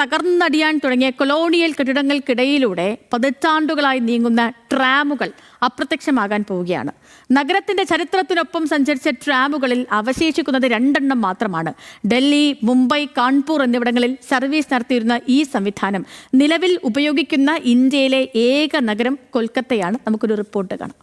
തകർന്നടിയാൻ തുടങ്ങിയ കൊളോണിയൽ കെട്ടിടങ്ങൾക്കിടയിലൂടെ പതിറ്റാണ്ടുകളായി നീങ്ങുന്ന ട്രാമുകൾ അപ്രത്യക്ഷമാകാൻ പോവുകയാണ്. നഗരത്തിന്റെ ചരിത്രത്തിനൊപ്പം സഞ്ചരിച്ച ട്രാമുകളിൽ അവശേഷിക്കുന്നത് രണ്ടെണ്ണം മാത്രമാണ്. ഡൽഹി മുംബൈ കാൺപൂർ എന്നിവിടങ്ങളിൽ സർവീസ് നടത്തിയിരുന്ന ഈ സംവിധാനം. നിലവിൽ ഉപയോഗിക്കുന്ന ഇന്ത്യയിലെ ഏക നഗരം കൊൽക്കത്തയാണ്. നമുക്കൊരു റിപ്പോർട്ട് കാണാം.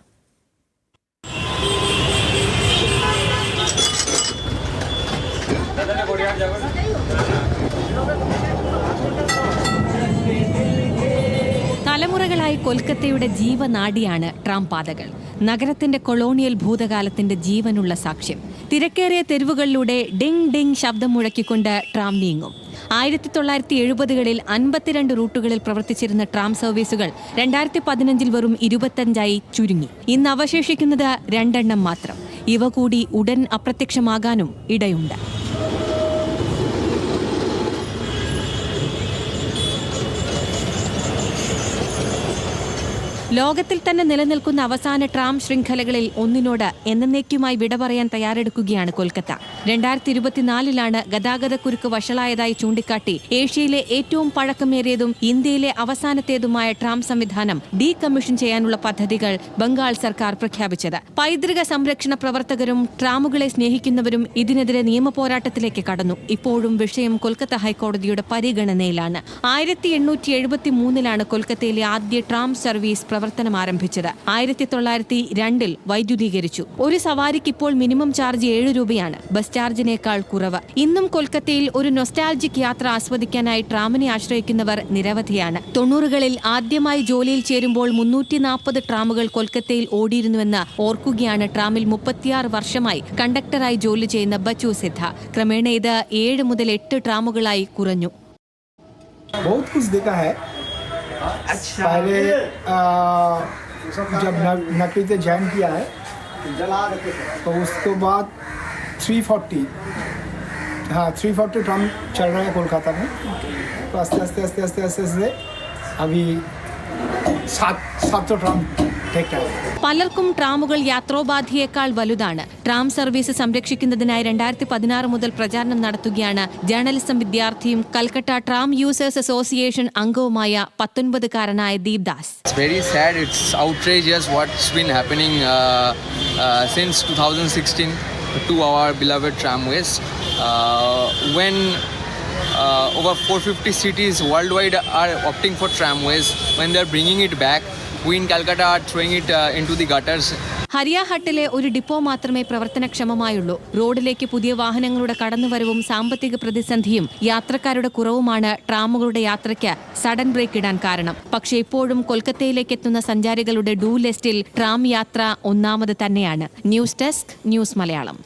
തലമുറകളായി കൊൽക്കത്തയുടെ ജീവനാഡിയാണ് ട്രാം പാതകൾ. നഗരത്തിന്റെ കൊളോണിയൽ ഭൂതകാലത്തിന്റെ ജീവനുള്ള സാക്ഷ്യം. തിരക്കേറിയ തെരുവുകളിലൂടെ ഡിങ് ഡിങ് ശബ്ദം മുഴക്കിക്കൊണ്ട് ട്രാം നീങ്ങും. ആയിരത്തി തൊള്ളായിരത്തി എഴുപതുകളിൽ അൻപത്തിരണ്ട് റൂട്ടുകളിൽ പ്രവർത്തിച്ചിരുന്ന ട്രാം സർവീസുകൾ രണ്ടായിരത്തി പതിനഞ്ചിൽ വെറും ഇരുപത്തഞ്ചായി ചുരുങ്ങി. ഇന്ന് അവശേഷിക്കുന്നത് രണ്ടെണ്ണം മാത്രം. ഇവ കൂടി ഉടൻ അപ്രത്യക്ഷമാകാനും ഇടയുണ്ട്. ലോകത്തിൽ തന്നെ നിലനിൽക്കുന്ന അവസാന ട്രാം ശൃംഖലകളിൽ ഒന്നിനോട് എന്നേക്കുമായി വിട പറയാൻ തയ്യാറെടുക്കുകയാണ് കൊൽക്കത്ത. രണ്ടായിരത്തി ഇരുപത്തിനാലിലാണ് ഗതാഗതക്കുരുക്ക് വഷളായതായി ചൂണ്ടിക്കാട്ടി ഏഷ്യയിലെ ഏറ്റവും പഴക്കമേറിയതും ഇന്ത്യയിലെ അവസാനത്തേതുമായ ട്രാം സംവിധാനം ഡീ കമ്മീഷൻ ചെയ്യാനുള്ള പദ്ധതികൾ ബംഗാൾ സർക്കാർ പ്രഖ്യാപിച്ചത്. പൈതൃക സംരക്ഷണ പ്രവർത്തകരും ട്രാമുകളെ സ്നേഹിക്കുന്നവരും ഇതിനെതിരെ നിയമപോരാട്ടത്തിലേക്ക് കടന്നു. ഇപ്പോഴും വിഷയം കൊൽക്കത്ത ഹൈക്കോടതിയുടെ പരിഗണനയിലാണ്. ആയിരത്തി എണ്ണൂറ്റി എഴുപത്തി മൂന്നിലാണ് കൊൽക്കത്തയിലെ ആദ്യ ട്രാം സർവീസ് പ്രവർത്തനം ആരംഭിച്ചത് ആയിരത്തി തൊള്ളായിരത്തി രണ്ടിൽ വൈദ്യുതീകരിച്ചു ഒരു സവാരിക്ക് ഇപ്പോൾ മിനിമം ചാർജ് ഏഴ് രൂപയാണ് ബസ് ചാർജിനേക്കാൾ കുറവ് ഇന്നും കൊൽക്കത്തയിൽ ഒരു നൊസ്റ്റാൾജിക് യാത്ര ആസ്വദിക്കാനായി ട്രാമിനെ ആശ്രയിക്കുന്നവർ നിരവധിയാണ് തൊണ്ണൂറുകളിൽ ആദ്യമായി ജോലിയിൽ ചേരുമ്പോൾ മുന്നൂറ്റി നാൽപ്പത് ട്രാമുകൾ കൊൽക്കത്തയിൽ ഓടിയിരുന്നുവെന്ന് ഓർക്കുകയാണ് ട്രാമിൽ മുപ്പത്തിയാറ് വർഷമായി കണ്ടക്ടറായി ജോലി ചെയ്യുന്ന ബച്ചു സിദ്ധ ക്രമേണ ഇത് ഏഴ് മുതൽ എട്ട് ട്രാമുകളായി കുറഞ്ഞു बहुत कुछ देखा है पहले आ, जब नकली से ज्वाइन किया है तो उसके बाद 340 हाँ थ्री फोर्टी ट्रम चल रहा है कोलकाता में। तो आस्ते आस्ते आस्ते आस्ते आस्ते आस्ते अभी सात सात सौ ट्राम। പലർക്കും ട്രാമുകൾ യാത്രോപാധിയേക്കാൾ വലുതാണ്. ട്രാം സർവീസ് സംരക്ഷിക്കുന്നതിനായി രണ്ടായിരത്തി പതിനാറ് മുതൽ പ്രചാരണം നടത്തുകയാണ് ജേർണലിസം വിദ്യാർത്ഥിയും കൽക്കട്ട ട്രാം യൂസേഴ്സ് അസോസിയേഷൻ അംഗവുമായ പത്തൊൻപതുകാരനായ Deep Das. Uh, uh, uh, uh, over 450 cities worldwide are opting for tramways when they're bringing it back in Calcutta throwing it uh, into the gutters. ഹരിയാഹട്ടിലെ ഒരു ഡിപ്പോ മാത്രമേ പ്രവർത്തനക്ഷമമായുള്ളൂ. റോഡിലേക്ക് പുതിയ വാഹനങ്ങളുടെ കടന്നുവരവും സാമ്പത്തിക പ്രതിസന്ധിയും യാത്രക്കാരുടെ കുറവുമാണ് ട്രാമുകളുടെ യാത്രയ്ക്ക് സഡൻ ബ്രേക്ക് ഇടാൻ കാരണം. പക്ഷേ ഇപ്പോഴും കൊൽക്കത്തയിലേക്ക് എത്തുന്ന സഞ്ചാരികളുടെ ഡൂ ലിസ്റ്റിൽ ട്രാം യാത്ര ഒന്നാമത് തന്നെയാണ്. News desk news Malayalam.